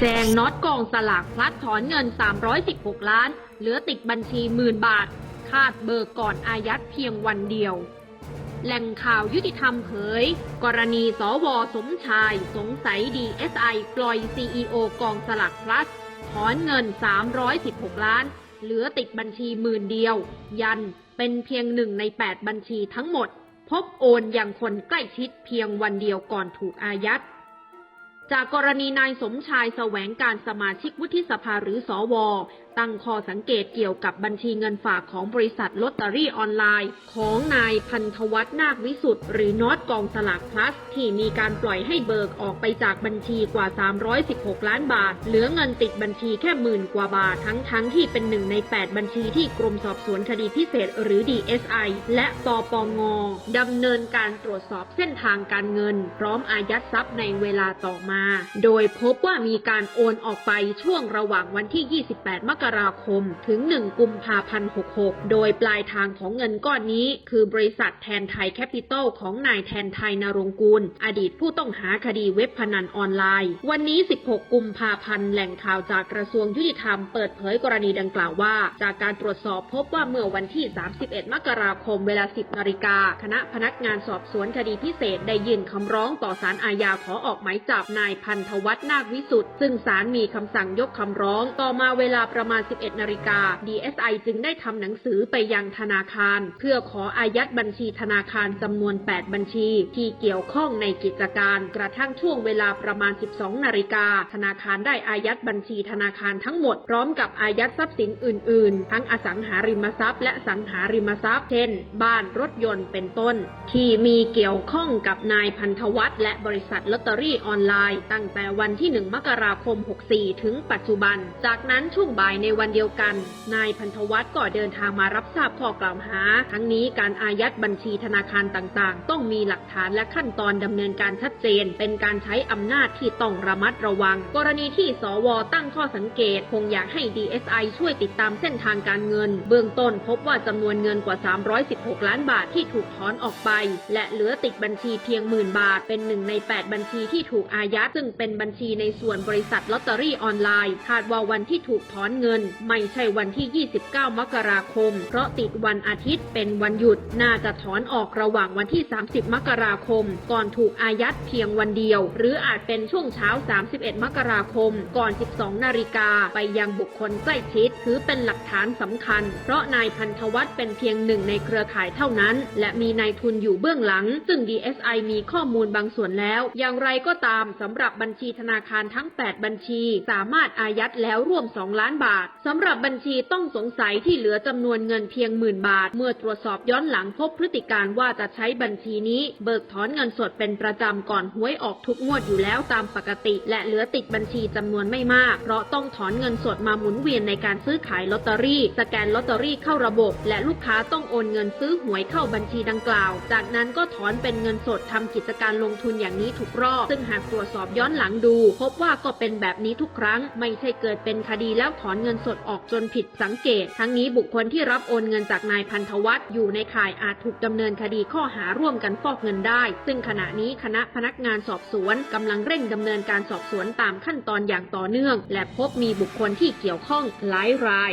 แจงน็อตกองสลากพลัดถอนเงิน 316 ล้าน เหลือติดบัญชีหมื่นบาท คาดเบิกก่อนอายัดเพียงวันเดียว แหล่งข่าวยุติธรรมเผย กรณีสวสมชายสงสัย DSI ปล่อย CEO กองสลากพลัส ถอนเงิน 316 ล้าน เหลือติดบัญชีหมื่นเดียว ยันเป็นเพียงหนึ่งใน 8 บัญชีทั้งหมด พบโอนอย่างคนใกล้ชิดเพียงวันเดียวก่อนถูกอายัด จากกรณีนายสมชายแสวงการสมาชิกวุฒิสภาหรือสอวอ ตั้งข้อสังเกตเกี่ยวกับบัญชีเงินฝากของบริษัทลอตเตอรี่ออนไลน์ ของนายพันธวัฒน์นาควิสุทธ์หรือน็อตกองสลากพลัส ที่มีการปล่อยให้เบิกออกไปจากบัญชีกว่า 316 ล้านบาท เหลือเงินติดบัญชีแค่หมื่นกว่าบาท ทั้งทั้งๆที่เป็นหนึ่งใน 8 บัญชีที่กรมสอบสวนคดีพิเศษหรือ DSI และปปงดำเนินการตรวจสอบเส้นทางการเงิน พร้อมอายัดทรัพย์ในเวลาต่อมา โดยพบว่ามีการโอนออกไปช่วงระหว่างวันที่ 28 มกราคม ถึง 1 กุมภาพันธ์ 66 โดยปลายทางของเงินก้อนนี้ คือบริษัทแทนไทยแคปิตอลของนายแทนไทยนรงกูล อดีตผู้ต้องหาคดีเว็บพนันออนไลน์ วันนี้ 16 กุมภาพันธ์แหล่งข่าวจากกระทรวงยุติธรรมเปิดเผยกรณีดังกล่าวว่า จากการตรวจสอบพบว่าเมื่อวันที่ 31 มกราคมเวลา 10 นาฬิกา คณะพนักงานสอบสวนคดีพิเศษได้ยื่นคำร้องต่อศาลอาญาขอออกหมายจับนายพันธวัฒน์นาควิสุทธ์ซึ่งศาลมีคำสั่งยกคำร้อง ต่อมาเวลาประมาณ11 นาฬิกา DSI จึงได้ทำหนังสือไปยังธนาคาร เพื่อขออายัดบัญชีธนาคารจำนวน 8 บัญชี ที่เกี่ยวข้องในกิจการ กระทั่งช่วงเวลาประมาณ 12 นาฬิกา ธนาคารได้อายัดบัญชีธนาคารทั้งหมด พร้อมกับอายัดทรัพย์สินอื่น ๆ ทั้งอสังหาริมทรัพย์และสังหาริมทรัพย์ เช่น บ้านรถยนต์เป็นต้น ที่มีเกี่ยวข้องกับนายพันธวัฒน์และบริษัทลอตเตอรี่ออนไลน์ ตั้งแต่วันที่ 1 มกราคม 64 ถึงปัจจุบัน จากนั้นช่วงบ่ายในในวันเดียวกัน นายพันธวัฒน์ก็เดินทางมารับทราบข้อกล่าวหา ทั้งนี้การอายัดบัญชีธนาคารต่างๆ ต้องมีหลักฐานและขั้นตอนดำเนินการชัดเจน เป็นการใช้อำนาจที่ต้องระมัดระวัง กรณีที่สวตั้งข้อสังเกต คงอยากให้ DSI ช่วยติดตามเส้นทางการเงิน เบื้องต้นพบว่าจำนวนเงินกว่า 316 ล้านบาทที่ถูกถอนออกไป และเหลือติดบัญชีเพียงหมื่นบาท เป็นหนึ่งใน 8 บัญชีที่ถูกอายัดซึ่งเป็นบัญชีในส่วนบริษัทลอตเตอรี่ออนไลน์คาดว่าวันที่ถูกถอนเงินไม่ใช่วันที่ 29 มกราคม เพราะติดวันอาทิตย์เป็นวันหยุด น่าจะถอนออกระหว่างวันที่ 30 มกราคม ก่อนถูกอายัดเพียงวันเดียว หรืออาจเป็นช่วงเช้า 31 มกราคม ก่อน 12 นาฬิกา ไปยังบุคคลใกล้ชิด ถือเป็นหลักฐานสำคัญ เพราะนายพันธวัฒน์เป็นเพียงหนึ่งในเครือข่ายเท่านั้น และมีนายทุนอยู่เบื้องหลัง ซึ่ง DSI มีข้อมูลบางส่วนแล้ว อย่างไรก็ตามสำหรับบัญชีธนาคารทั้ง 8 บัญชี สามารถอายัดแล้วร่วม 2 ล้านบาทาทสำหรับบัญชีต้องสงสัยที่เหลือจำนวนเงินเพียงหมื่นบาท เมื่อตรวจสอบย้อนหลังพบพฤติการว่าจะใช้บัญชีนี้ เบิกถอนเงินสดเป็นประจำก่อนหวยออกทุกงวดอยู่แล้วตามปกติ และเหลือติดบัญชีจำนวนไม่มาก เพราะต้องถอนเงินสดมาหมุนเวียนในการซื้อขายลอตเตอรี่ สแกนลอตเตอรี่เข้าระบบ และลูกค้าต้องโอนเงินซื้อหวยเข้าบัญชีดังกล่าว จากนั้นก็ถอนเป็นเงินสดทำกิจการลงทุนอย่างนี้ทุกรอบ ซึ่งหากตรวจสอบย้อนหลังดู พบว่าก็เป็นแบบนี้ทุกครั้ง ไม่ใช่เกิดเป็นคดีแล้วถอนเงินสดออกจนผิดสังเกต ทั้งนี้บุคคลที่รับโอนเงินจากนายพันธวัฒน์อยู่ในข่ายอาจถูกดำเนินคดีข้อหาร่วมกันฟอกเงินได้ ซึ่งขณะนี้คณะพนักงานสอบสวนกำลังเร่งดำเนินการสอบสวนตามขั้นตอนอย่างต่อเนื่อง และพบมีบุคคลที่เกี่ยวข้องหลายราย